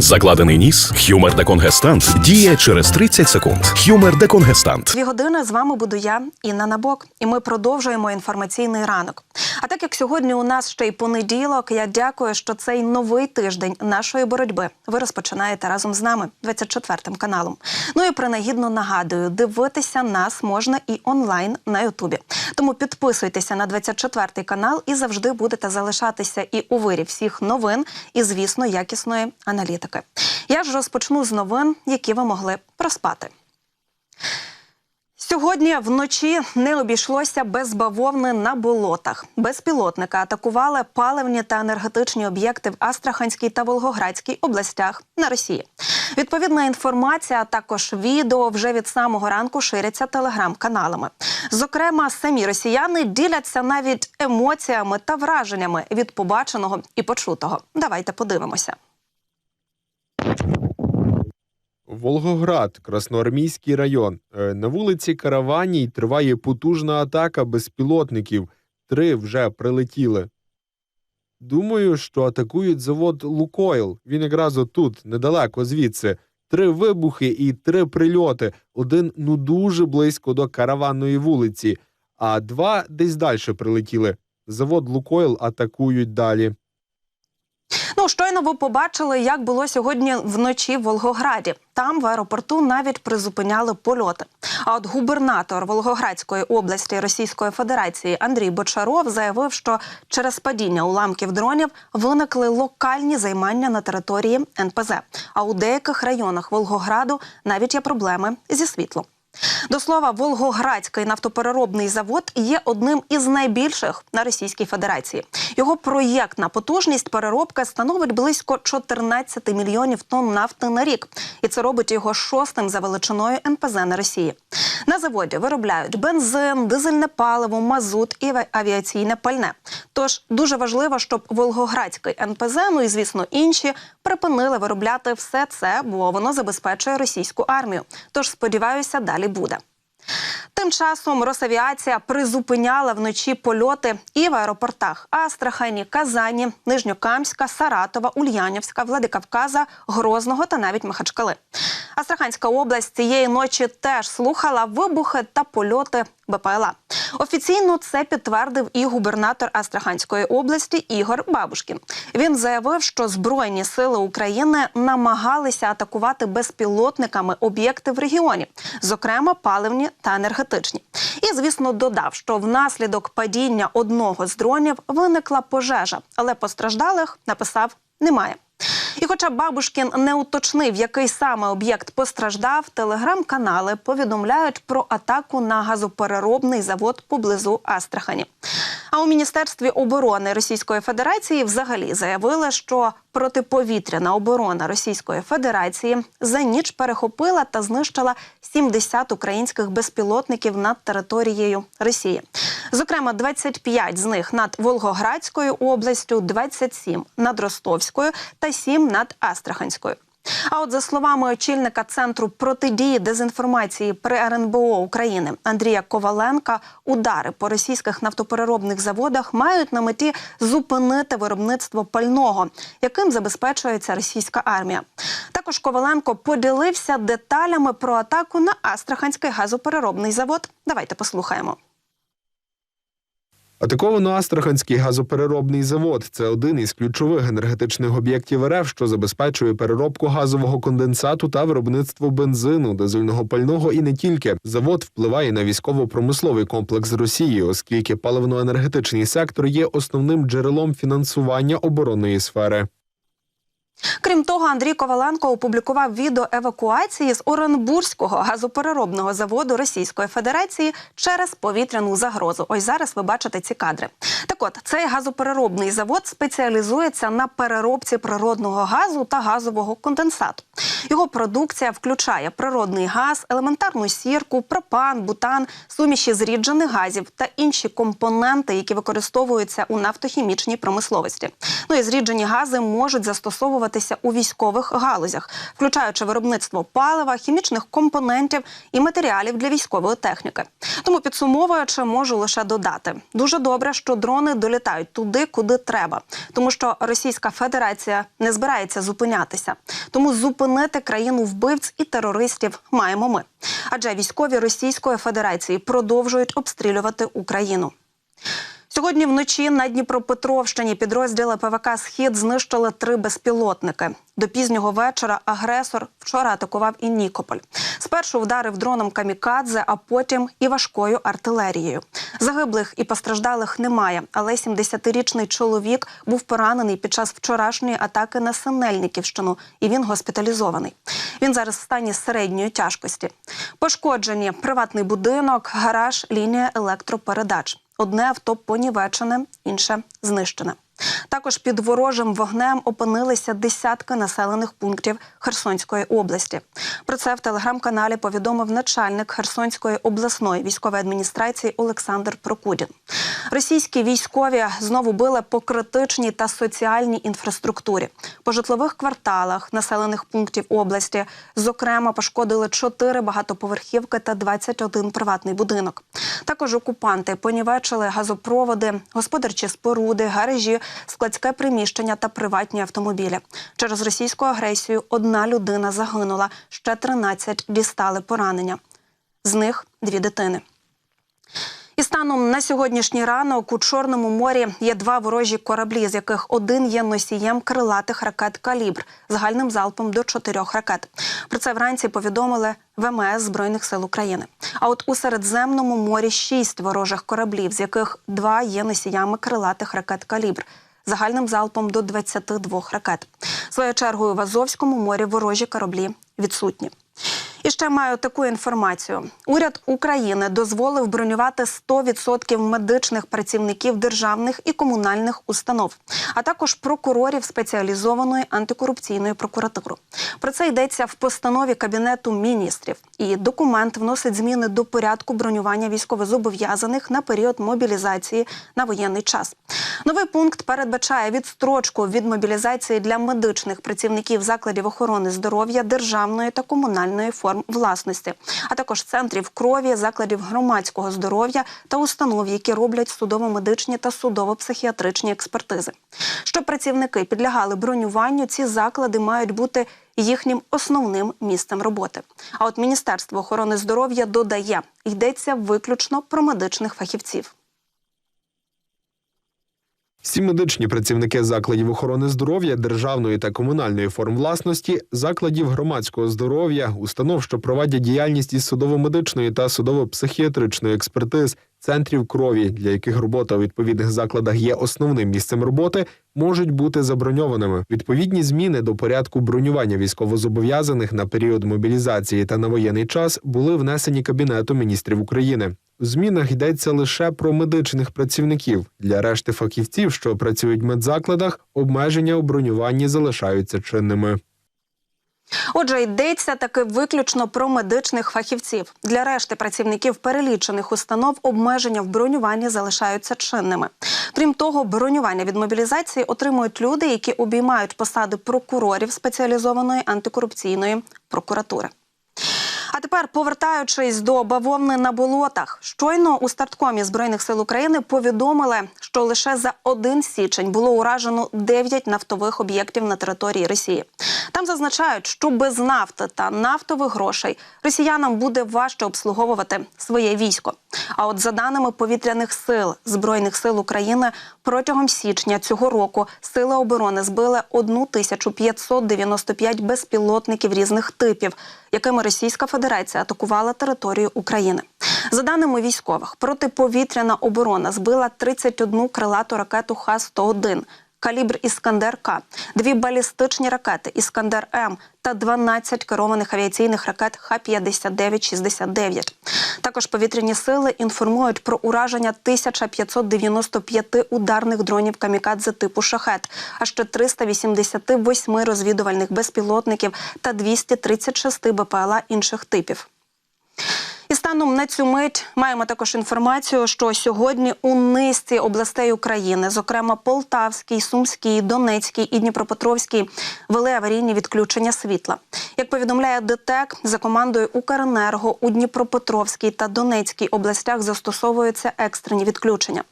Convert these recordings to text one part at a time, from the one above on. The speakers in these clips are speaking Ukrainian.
Закладений ніс, хюмер деконгестант діє через 30 секунд. Хюмер деконгестант. Дві години з вами буду я, Інна Набок, і ми продовжуємо інформаційний ранок. А так як сьогодні у нас ще й понеділок, я дякую, що цей новий тиждень нашої боротьби ви розпочинаєте разом з нами, 24 каналом. Ну і принагідно нагадую, дивитися нас можна і онлайн на Ютубі. Тому підписуйтеся на 24 канал і завжди будете залишатися і у вирі всіх новин, і звісно, якісної аналітики. Я ж розпочну з новин, які ви могли проспати. Сьогодні вночі не обійшлося без бавовни на болотах. Безпілотника атакували паливні та енергетичні об'єкти в Астраханській та Волгоградській областях на Росії. Відповідна інформація, а також відео вже від самого ранку ширяться телеграм-каналами. Зокрема, самі росіяни діляться навіть емоціями та враженнями від побаченого і почутого. Давайте подивимося. Волгоград, Красноармійський район. Е, На вулиці Караваній триває потужна атака безпілотників. Три вже прилетіли. Думаю, що атакують завод Лукойл. Він якраз отут, недалеко звідси. Три вибухи і три прильоти. Один ну дуже близько до караванної вулиці, а два десь далі прилетіли. Завод Лукойл атакують далі. Ну, щойно ви побачили, як було сьогодні вночі в Волгограді. Там в аеропорту навіть призупиняли польоти. А от губернатор Волгоградської області Російської Федерації Андрій Бочаров заявив, що через падіння уламків дронів виникли локальні займання на території НПЗ. А у деяких районах Волгограду навіть є проблеми зі світлом. До слова, Волгоградський нафтопереробний завод є одним із найбільших на Російській Федерації. Його проєктна потужність переробки становить близько 14 мільйонів тонн нафти на рік, і це робить його шостим за величиною НПЗ на Росії. На заводі виробляють бензин, дизельне паливо, мазут і авіаційне пальне. Тож дуже важливо, щоб Волгоградський НПЗ, ну і звісно інші, припинили виробляти все це, бо воно забезпечує російську армію. Тож сподіваюся, далі буде. Тим часом Росавіація призупиняла вночі польоти і в аеропортах Астрахані, Казані, Нижньокамська, Саратова, Ульянівська, Владикавказа, Грозного та навіть Махачкали. Астраханська область цієї ночі теж слухала вибухи та польоти БПЛА. Офіційно це підтвердив і губернатор Астраханської області Ігор Бабушкін. Він заявив, що Збройні сили України намагалися атакувати безпілотниками об'єкти в регіоні, зокрема паливні та енергетичні. І звісно додав, що внаслідок падіння одного з дронів виникла пожежа, але постраждалих написав немає. І, хоча Бабушкін не уточнив, який саме об'єкт постраждав, телеграм-канали повідомляють про атаку на газопереробний завод поблизу Астрахані. А у міністерстві оборони Російської Федерації взагалі заявили, що протиповітряна оборона Російської Федерації за ніч перехопила та знищила 70 українських безпілотників над територією Росії. Зокрема, 25 з них над Волгоградською областю, 27 над Ростовською та 7 над Астраханською. А от за словами очільника центру протидії дезінформації при РНБО України Андрія Коваленка, удари по російських нафтопереробних заводах мають на меті зупинити виробництво пального, яким забезпечується російська армія. Також Коваленко поділився деталями про атаку на Астраханський газопереробний завод. Давайте послухаємо. Атаковано Астраханський газопереробний завод. Це один із ключових енергетичних об'єктів РФ, що забезпечує переробку газового конденсату та виробництво бензину, дизельного пального і не тільки. Завод впливає на військово-промисловий комплекс Росії, оскільки паливно-енергетичний сектор є основним джерелом фінансування оборонної сфери. Крім того, Андрій Коваленко опублікував відео евакуації з Оренбурзького газопереробного заводу Російської Федерації через повітряну загрозу. Ось зараз ви бачите ці кадри. Так от цей газопереробний завод спеціалізується на переробці природного газу та газового конденсату. Його продукція включає природний газ, елементарну сірку, пропан, бутан, суміші зріджених газів та інші компоненти, які використовуються у нафтохімічній промисловості. Ну і зріджені гази можуть застосовувати використовуватися у військових галузях, включаючи виробництво палива, хімічних компонентів і матеріалів для військової техніки. Тому підсумовуючи, можу лише додати дуже добре, що дрони долітають туди, куди треба, тому що Російська Федерація не збирається зупинятися. Тому зупинити країну вбивць і терористів маємо ми. Адже військові Російської Федерації продовжують обстрілювати Україну. Сьогодні вночі на Дніпропетровщині підрозділи ПВК Схід знищили три безпілотники. До пізнього вечора агресор вчора атакував і Нікополь. Спершу вдарив дроном камікадзе, а потім і важкою артилерією. Загиблих і постраждалих немає, але 70-річний чоловік був поранений під час вчорашньої атаки на Синельниківщину, і він госпіталізований. Він зараз в стані середньої тяжкості. Пошкоджені приватний будинок, гараж, лінія електропередач. Одне авто понівечене, інше знищене. Також під ворожим вогнем опинилися десятки населених пунктів Херсонської області. Про це в телеграм-каналі повідомив начальник Херсонської обласної військової адміністрації Олександр Прокудін. Російські військові знову били по критичній та соціальній інфраструктурі, по житлових кварталах населених пунктів області. Зокрема, пошкодили 4 багатоповерхівки та 21 приватний будинок. Також окупанти понівечили газопроводи, господарчі споруди, гаражі, складське приміщення та приватні автомобілі. Через російську агресію одна людина загинула, ще 13 дістали поранення. З них дві дитини. І станом на сьогоднішній ранок у Чорному морі є два ворожі кораблі, з яких один є носієм крилатих ракет калібр загальним залпом до чотирьох ракет. Про це вранці повідомили ВМС Збройних сил України. А от у Середземному морі шість ворожих кораблів, з яких два є носіями крилатих ракет калібр. Загальним залпом до 22 ракет. Своєю чергою в Азовському морі ворожі кораблі відсутні. І ще маю таку інформацію: уряд України дозволив бронювати 100% медичних працівників державних і комунальних установ, а також прокурорів спеціалізованої антикорупційної прокуратури. Про це йдеться в постанові кабінету міністрів. І документ вносить зміни до порядку бронювання військовозобов'язаних на період мобілізації на воєнний час. Новий пункт передбачає відстрочку від мобілізації для медичних працівників закладів охорони здоров'я державної та комунальної форм власності, а також центрів крові, закладів громадського здоров'я та установ, які роблять судово-медичні та судово-психіатричні експертизи. Щоб працівники підлягали бронюванню, ці заклади мають бути їхнім основним місцем роботи. А от Міністерство охорони здоров'я додає, йдеться виключно про медичних фахівців. Всі медичні працівники закладів охорони здоров'я, державної та комунальної форм власності, закладів громадського здоров'я, установ, що проводять діяльність із судово-медичної та судово-психіатричної експертиз, центрів крові, для яких робота у відповідних закладах є основним місцем роботи, можуть бути заброньованими. Відповідні зміни до порядку бронювання військовозобов'язаних на період мобілізації та на воєнний час були внесені Кабінетом міністрів України. У змінах йдеться лише про медичних працівників. Для решти фахівців, що працюють в медзакладах, обмеження у бронюванні залишаються чинними. Отже, йдеться таки виключно про медичних фахівців. Для решти працівників перелічених установ обмеження в бронюванні залишаються чинними. Крім того, бронювання від мобілізації отримують люди, які обіймають посади прокурорів спеціалізованої антикорупційної прокуратури. А тепер, повертаючись до бавовни на болотах, щойно у старткомі збройних сил України повідомили, що лише за один січень було уражено 9 нафтових об'єктів на території Росії. Там зазначають, що без нафти та нафтових грошей росіянам буде важче обслуговувати своє військо. А от за даними повітряних сил збройних сил України протягом січня цього року сили оборони збили 1595 безпілотників різних типів, якими Російська Федерація атакувала територію України. За даними військових, протиповітряна оборона збила 31 крилату ракету Х-101, калібр Іскандер К, дві балістичні ракети Іскандер М та 12 керованих авіаційних ракет Х-59-69. Також повітряні сили інформують про ураження 1595 ударних дронів камікадзе типу шахет, а ще 388 розвідувальних безпілотників та 236 БПЛА інших типів. І станом на цю мить маємо також інформацію, що сьогодні у низці областей України, зокрема Полтавській, Сумській, Донецькій і Дніпропетровській, вели аварійні відключення світла. Як повідомляє ДТЕК, за командою Укренерго у Дніпропетровській та Донецькій областях застосовуються екстрені відключення.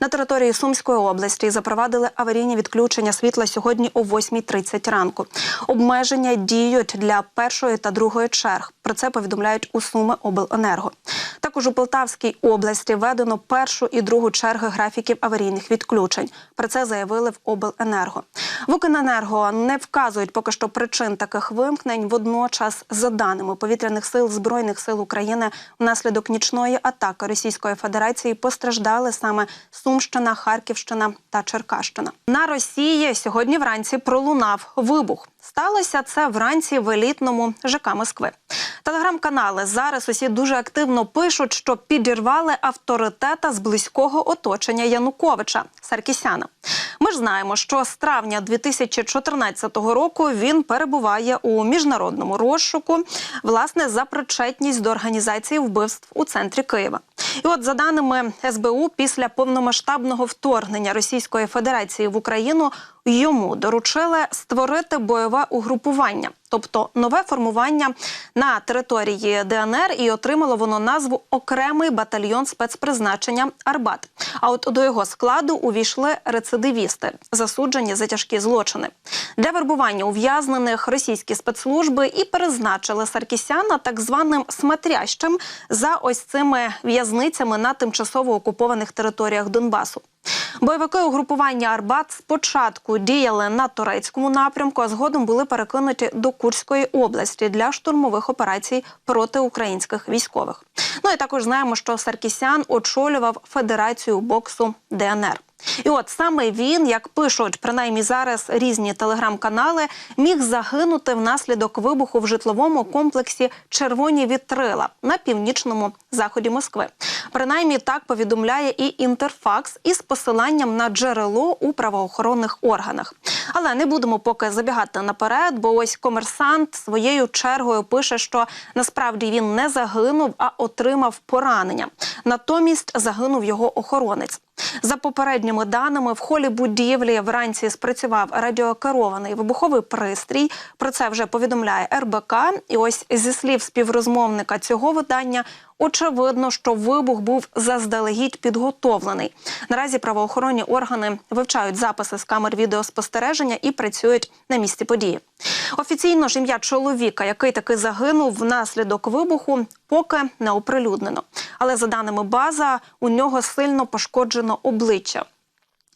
На території Сумської області запровадили аварійні відключення світла сьогодні о 8.30 ранку. Обмеження діють для першої та другої черг. Про це повідомляють у Суми Обленерго. Також у Полтавській області введено першу і другу черги графіків аварійних відключень. Про це заявили в Обленерго. В Укренерго не вказують поки що причин таких вимкнень. Водночас, за даними повітряних сил збройних сил України, внаслідок нічної атаки Російської Федерації постраждали саме Сумщина, Харківщина та Черкащина. На Росії сьогодні вранці пролунав вибух. Сталося це вранці в елітному ЖК Москви. Телеграм-канали зараз усі дуже активно пишуть, що підірвали авторитета з близького оточення Януковича Саркісяна. Ми ж знаємо, що з травня 2014 року він перебуває у міжнародному розшуку, власне, за причетність до організації вбивств у центрі Києва. І от за даними СБУ, після повномасштабного вторгнення Російської Федерації в Україну йому доручили створити бойове угрупування, тобто нове формування на території ДНР, і отримало воно назву окремий батальйон спецпризначення Арбат. А от до його складу увійшли рецидивісти, засуджені за тяжкі злочини. Для вербування ув'язнених російські спецслужби і призначили Саркісяна так званим смотрящим за ось цими в'язницями на тимчасово окупованих територіях Донбасу. Бойовики угрупування Арбат спочатку діяли на турецькому напрямку, а згодом були перекинуті до Курської області для штурмових операцій проти українських військових. Ну і також знаємо, що Саркісян очолював Федерацію боксу ДНР. І от саме він, як пишуть принаймні зараз різні телеграм-канали, міг загинути внаслідок вибуху в житловому комплексі Червоні вітрила на північному заході Москви. Принаймні так повідомляє і інтерфакс із посиланням на джерело у правоохоронних органах. Але не будемо поки забігати наперед, бо ось комерсант своєю чергою пише, що насправді він не загинув, а отримав поранення. Натомість загинув його охоронець. За попередніми даними, в холі будівлі вранці спрацював радіокерований вибуховий пристрій. Про це вже повідомляє РБК. І ось зі слів співрозмовника цього видання. Очевидно, що вибух був заздалегідь підготовлений. Наразі правоохоронні органи вивчають записи з камер відеоспостереження і працюють на місці події. Офіційно ж ім'я чоловіка, який таки загинув внаслідок вибуху, поки не оприлюднено. Але за даними база, у нього сильно пошкоджено обличчя.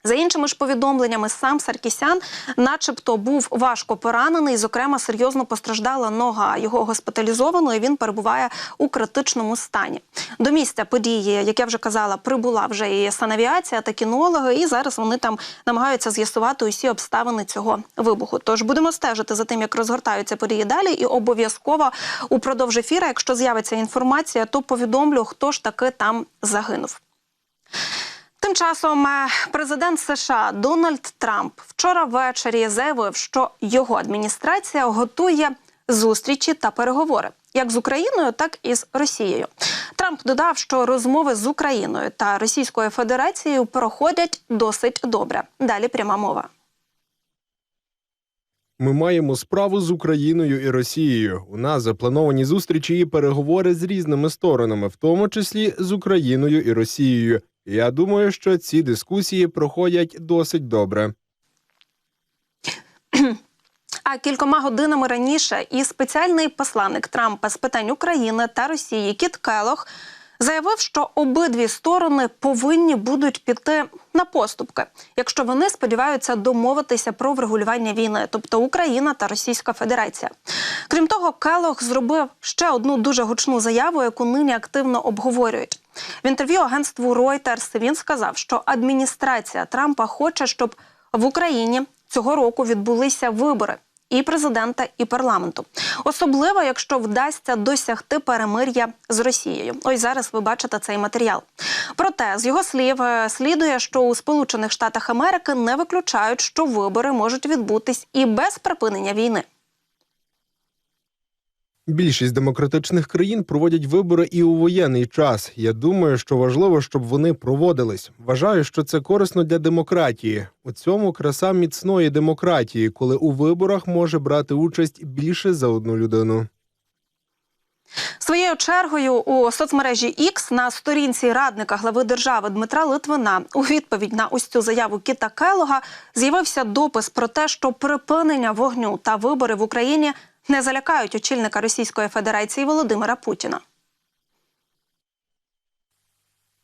За іншими ж повідомленнями, сам Саркісян, начебто, був важко поранений. Зокрема, серйозно постраждала нога. Його госпіталізовано. і Він перебуває у критичному стані. До місця події, як я вже казала, прибула вже і санавіація та кінологи. І зараз вони там намагаються з'ясувати усі обставини цього вибуху. Тож будемо стежити за тим, як розгортаються події далі, і обов'язково упродовж ефіра, якщо з'явиться інформація, то повідомлю, хто ж таки там загинув. Тим часом е, президент США Дональд Трамп вчора ввечері заявив, що його адміністрація готує зустрічі та переговори як з Україною, так і з Росією. Трамп додав, що розмови з Україною та Російською Федерацією проходять досить добре. Далі пряма мова. Ми маємо справу з Україною і Росією. У нас заплановані зустрічі і переговори з різними сторонами, в тому числі з Україною і Росією. Я думаю, що ці дискусії проходять досить добре. А кількома годинами раніше і спеціальний посланник Трампа з питань України та Росії Кіт Келох заявив, що обидві сторони повинні будуть піти на поступки, якщо вони сподіваються домовитися про врегулювання війни, тобто Україна та Російська Федерація. Крім того, Келох зробив ще одну дуже гучну заяву, яку нині активно обговорюють. В інтерв'ю агентству Reuters він сказав, що адміністрація Трампа хоче, щоб в Україні цього року відбулися вибори і президента, і парламенту, особливо якщо вдасться досягти перемир'я з Росією. Ось зараз ви бачите цей матеріал. Проте з його слів е, слідує, що у Сполучених Штатах Америки не виключають, що вибори можуть відбутись і без припинення війни. Більшість демократичних країн проводять вибори і у воєнний час. Я думаю, що важливо, щоб вони проводились. Вважаю, що це корисно для демократії. У цьому краса міцної демократії, коли у виборах може брати участь більше за одну людину. Своєю чергою у соцмережі X на сторінці радника глави держави Дмитра Литвина у відповідь на ось цю заяву Кіта Келога з'явився допис про те, що припинення вогню та вибори в Україні не залякають очільника Російської Федерації Володимира Путіна.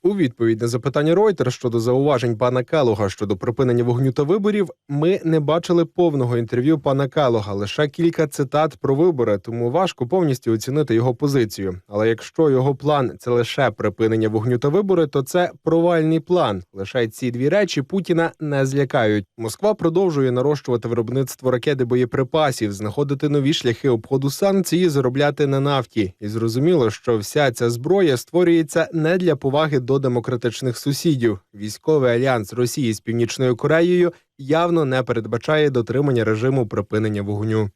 У відповідь на запитання Reuters щодо зауважень пана Келога щодо припинення вогню та виборів, ми не бачили повного інтерв'ю пана Келога, лише кілька цитат про вибори, тому важко повністю оцінити його позицію. Але якщо його план це лише припинення вогню та вибори, то це провальний план. Лише ці дві речі Путіна не злякають. Москва продовжує нарощувати виробництво ракет і боєприпасів, знаходити нові шляхи обходу санкцій, заробляти на нафті. І зрозуміло, що вся ця зброя створюється не для поваги до демократичних сусідів. Військовий альянс Росії з Північною Кореєю явно не передбачає дотримання режиму припинення вогню.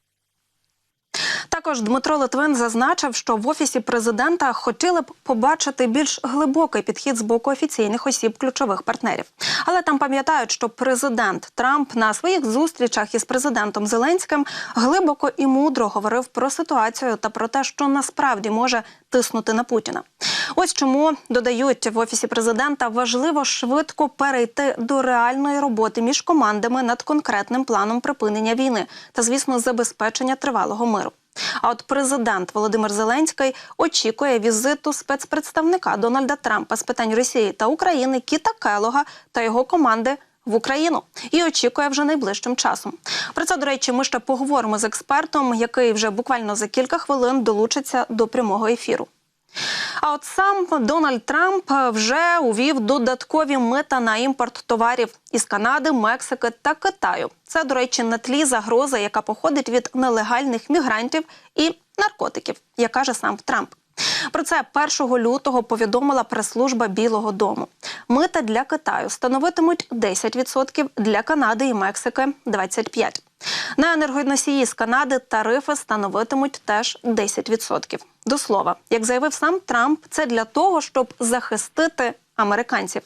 Також Дмитро Литвин зазначив, що в офісі президента хотіли б побачити більш глибокий підхід з боку офіційних осіб ключових партнерів. Але там пам'ятають, що президент Трамп на своїх зустрічах із президентом Зеленським глибоко і мудро говорив про ситуацію та про те, що насправді може тиснути на Путіна. Ось чому додають в офісі президента важливо швидко перейти до реальної роботи між командами над конкретним планом припинення війни та, звісно, забезпечення тривалого миру. А от президент Володимир Зеленський очікує візиту спецпредставника Дональда Трампа з питань Росії та України Кіта Келога та його команди. В Україну і очікує вже найближчим часом. Про це, до речі, ми ще поговоримо з експертом, який вже буквально за кілька хвилин долучиться до прямого ефіру. А от сам Дональд Трамп вже увів додаткові мита на імпорт товарів із Канади, Мексики та Китаю. Це, до речі, на тлі загрози, яка походить від нелегальних мігрантів і наркотиків, як каже сам Трамп. Про це 1 лютого повідомила прес-служба Білого Дому. Мита для Китаю становитимуть 10%, для Канади і Мексики 25%. На енергоносії з Канади тарифи становитимуть теж 10%. До слова, як заявив сам Трамп, це для того, щоб захистити американців.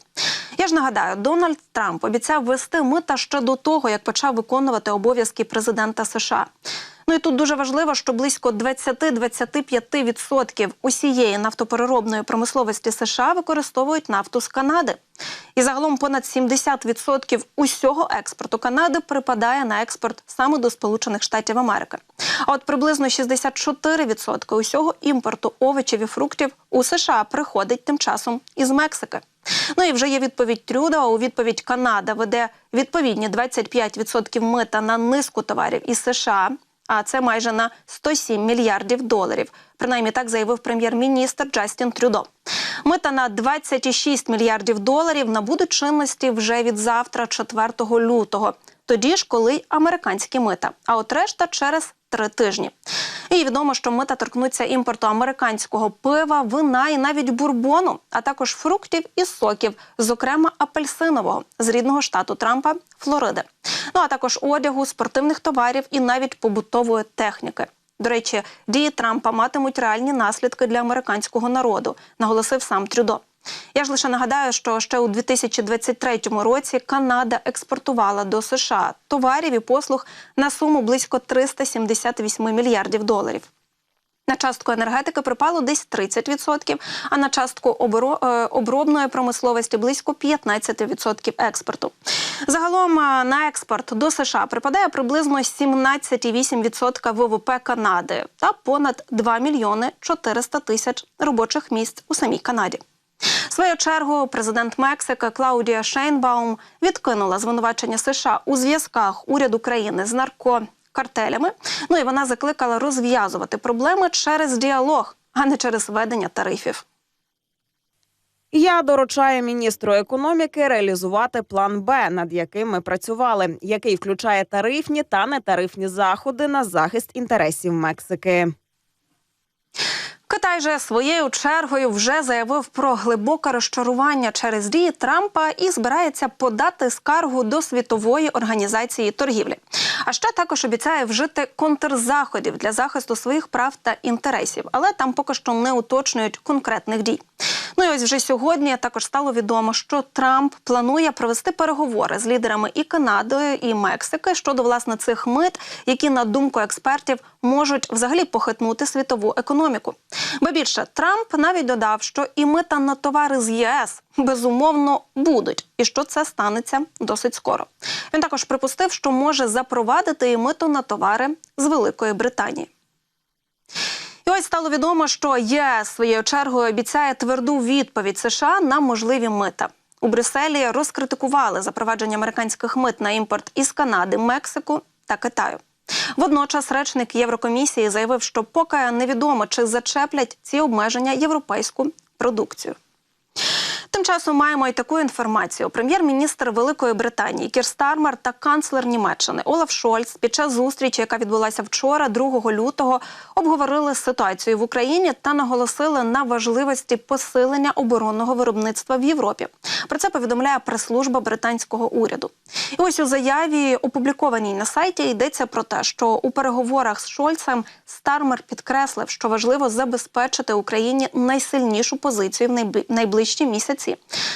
Я ж нагадаю, Дональд Трамп обіцяв ввести мита ще до того, як почав виконувати обов'язки президента США. Ну і тут дуже важливо, що близько 20-25% усієї нафтопереробної промисловості США використовують нафту з Канади. І загалом понад 70% усього експорту Канади припадає на експорт саме до Сполучених Штатів Америки. А от приблизно 64% усього імпорту овочів і фруктів у США приходить тим часом із Мексики. Ну і вже є відповідь Трюда. У відповідь Канада веде відповідні 25% мита на низку товарів із США. А це майже на 107 мільярдів доларів. Принаймні так заявив прем'єр-міністр Джастін Трюдо. Мита на 26 мільярдів доларів набудуть чинності вже від завтра, 4 лютого. Тоді ж, коли американські мита. А от решта через три тижні. І відомо, що мита торкнуться імпорту американського пива, вина і навіть бурбону, а також фруктів і соків, зокрема апельсинового з рідного штату Трампа Флориди. Ну а також одягу, спортивних товарів і навіть побутової техніки. До речі, дії Трампа матимуть реальні наслідки для американського народу, наголосив сам Трюдо. Я ж лише нагадаю, що ще у 2023 році Канада експортувала до США товарів і послуг на суму близько 378 мільярдів доларів. На частку енергетики припало десь 30%, а на частку е, обробної промисловості близько 15% експорту. Загалом е, на експорт до США припадає приблизно 17,8% ВВП Канади та понад 2 мільйони 400 тисяч робочих місць у самій Канаді. Свою чергу президент Мексики Клаудія Шейнбаум відкинула звинувачення США у зв'язках уряду країни з наркокартелями. Ну і вона закликала розв'язувати проблеми через діалог, а не через введення тарифів. Я доручаю міністру економіки реалізувати план Б, над яким ми працювали, який включає тарифні та нетарифні заходи на захист інтересів Мексики. Китай же своєю чергою вже заявив про глибоке розчарування через дії Трампа і збирається подати скаргу до світової організації торгівлі. А ще також обіцяє вжити контрзаходів для захисту своїх прав та інтересів, але там поки що не уточнюють конкретних дій. Ну і ось вже сьогодні також стало відомо, що Трамп планує провести переговори з лідерами і Канади, і Мексики щодо власне цих мит, які на думку експертів можуть взагалі похитнути світову економіку. Ба більше Трамп навіть додав, що і мита на товари з ЄС безумовно будуть, і що це станеться досить скоро. Він також припустив, що може запровадити і мито на товари з Великої Британії. Ось стало відомо, що ЄС своєю чергою обіцяє тверду відповідь США на можливі мита. У Брюсселі розкритикували запровадження американських мит на імпорт із Канади, Мексику та Китаю. Водночас речник Єврокомісії заявив, що поки невідомо, чи зачеплять ці обмеження європейську продукцію. Тим часом маємо й таку інформацію. Прем'єр-міністр Великої Британії Кір Стармер та канцлер Німеччини Олаф Шольц під час зустрічі, яка відбулася вчора, 2 лютого, обговорили ситуацію в Україні та наголосили на важливості посилення оборонного виробництва в Європі. Про це повідомляє прес-служба британського уряду. І ось у заяві, опублікованій на сайті, йдеться про те, що у переговорах з Шольцем Стармер підкреслив, що важливо забезпечити Україні найсильнішу позицію в найбли- найближчі місяці.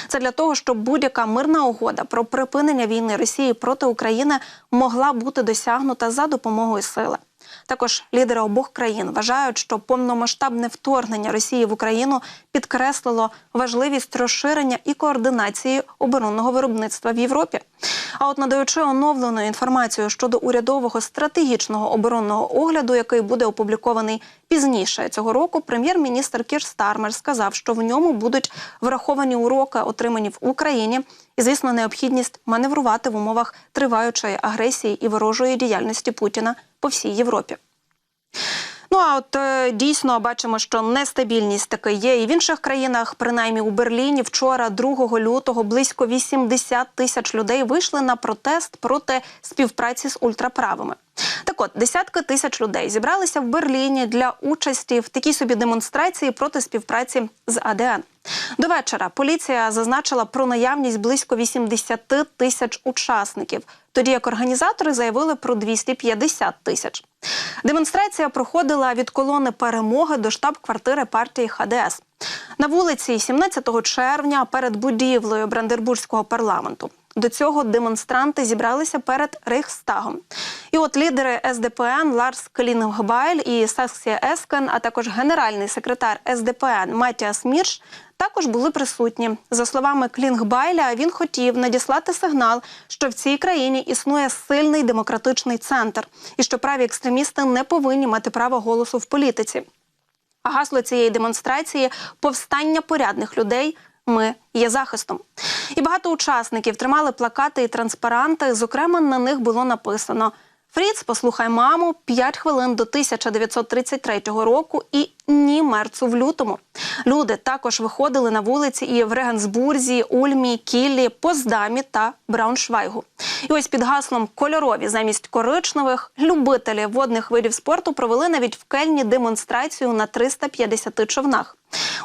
Це для того, щоб будь-яка мирна угода про припинення війни Росії проти України могла бути досягнута за допомогою сили. Також лідери обох країн вважають, що повномасштабне вторгнення Росії в Україну підкреслило важливість розширення і координації оборонного виробництва в Європі. А от надаючи оновлену інформацію щодо урядового стратегічного оборонного огляду, який буде опублікований пізніше цього року, прем'єр-міністр Кір Стармер сказав, що в ньому будуть враховані уроки, отримані в Україні, і звісно, необхідність маневрувати в умовах триваючої агресії і ворожої діяльності Путіна по всій Європі. Ну а от е, дійсно бачимо, що нестабільність таки є і в інших країнах. Принаймні у Берліні вчора, 2 лютого, близько 80 тисяч людей вийшли на протест проти співпраці з ультраправими. Так от, десятки тисяч людей зібралися в Берліні для участі в такій собі демонстрації проти співпраці з АДН. До вечора поліція зазначила про наявність близько 80 тисяч учасників, тоді як організатори заявили про 250 тисяч. Демонстрація проходила від колони перемоги до штаб-квартири партії ХДС на вулиці 17 червня перед будівлею Брандербурзького парламенту. До цього демонстранти зібралися перед Рейхстагом. І от лідери СДПН Ларс Клінгбайль і Саксія Ескен, а також генеральний секретар СДПН Матіас Мірш також були присутні. За словами Клінгбайля, він хотів надіслати сигнал, що в цій країні існує сильний демократичний центр, і що праві екстремісти не повинні мати право голосу в політиці. А гасло цієї демонстрації повстання порядних людей. Ми є захистом. І багато учасників тримали плакати і транспаранти. Зокрема, на них було написано: Фріц, послухай маму, 5 хвилин до 1933 року і ні мерцу в лютому. Люди також виходили на вулиці і в Регенсбурзі, Ульмі, Кіллі, Поздамі та Брауншвайгу. І ось під гаслом кольорові замість коричневих любителі водних видів спорту провели навіть в Кельні демонстрацію на 350 човнах.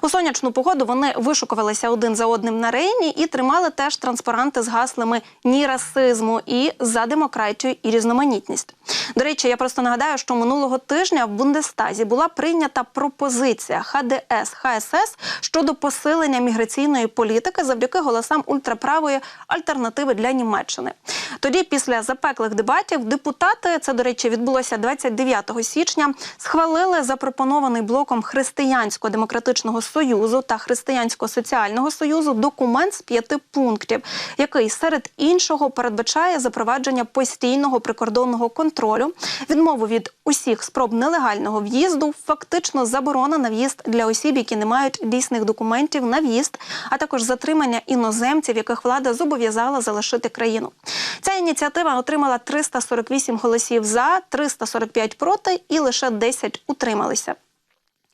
У сонячну погоду вони вишукувалися один за одним на рейні і тримали теж транспаранти з гаслами ні расизму і за демократію і різноманітність. До речі, я просто нагадаю, що минулого тижня в Бундестазі була прийнята пропозиція ХДС ХСС щодо посилення міграційної політики завдяки голосам ультраправої альтернативи для Німеччини. Тоді, після запеклих дебатів, депутати це до речі відбулося 29 січня. Схвалили запропонований блоком християнсько-демократичного союзу та християнсько-соціального союзу документ з п'яти пунктів, який серед іншого передбачає запровадження постійного прикордонного контролю, відмову від усіх спроб нелегального в'їзду, фактично заборона на в'їзд для осіб, які не мають дійсних документів на в'їзд, а також затримання іноземців, яких влада зобов'язала залишити країну. Ця ініціатива отримала 348 голосів за, 345 проти, і лише 10 утрималися.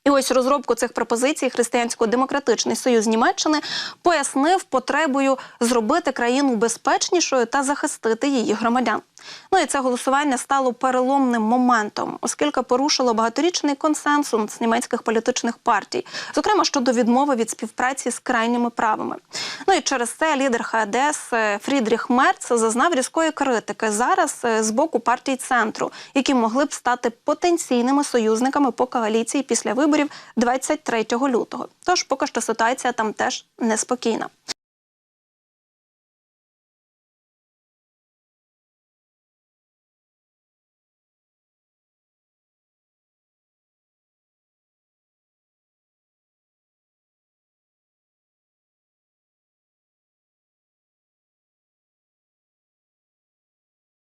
І ось розробку цих пропозицій Християнсько-демократичний союз Німеччини пояснив потребою зробити країну безпечнішою та захистити її громадян. Ну і це голосування стало переломним моментом, оскільки порушило багаторічний консенсус німецьких політичних партій, зокрема щодо відмови від співпраці з крайніми правими. Ну і через це лідер ХДС Фрідріх Мерц зазнав різкої критики зараз е, з боку партій центру, які могли б стати потенційними союзниками по коаліції після виборів 23 лютого. Тож поки що ситуація там теж неспокійна.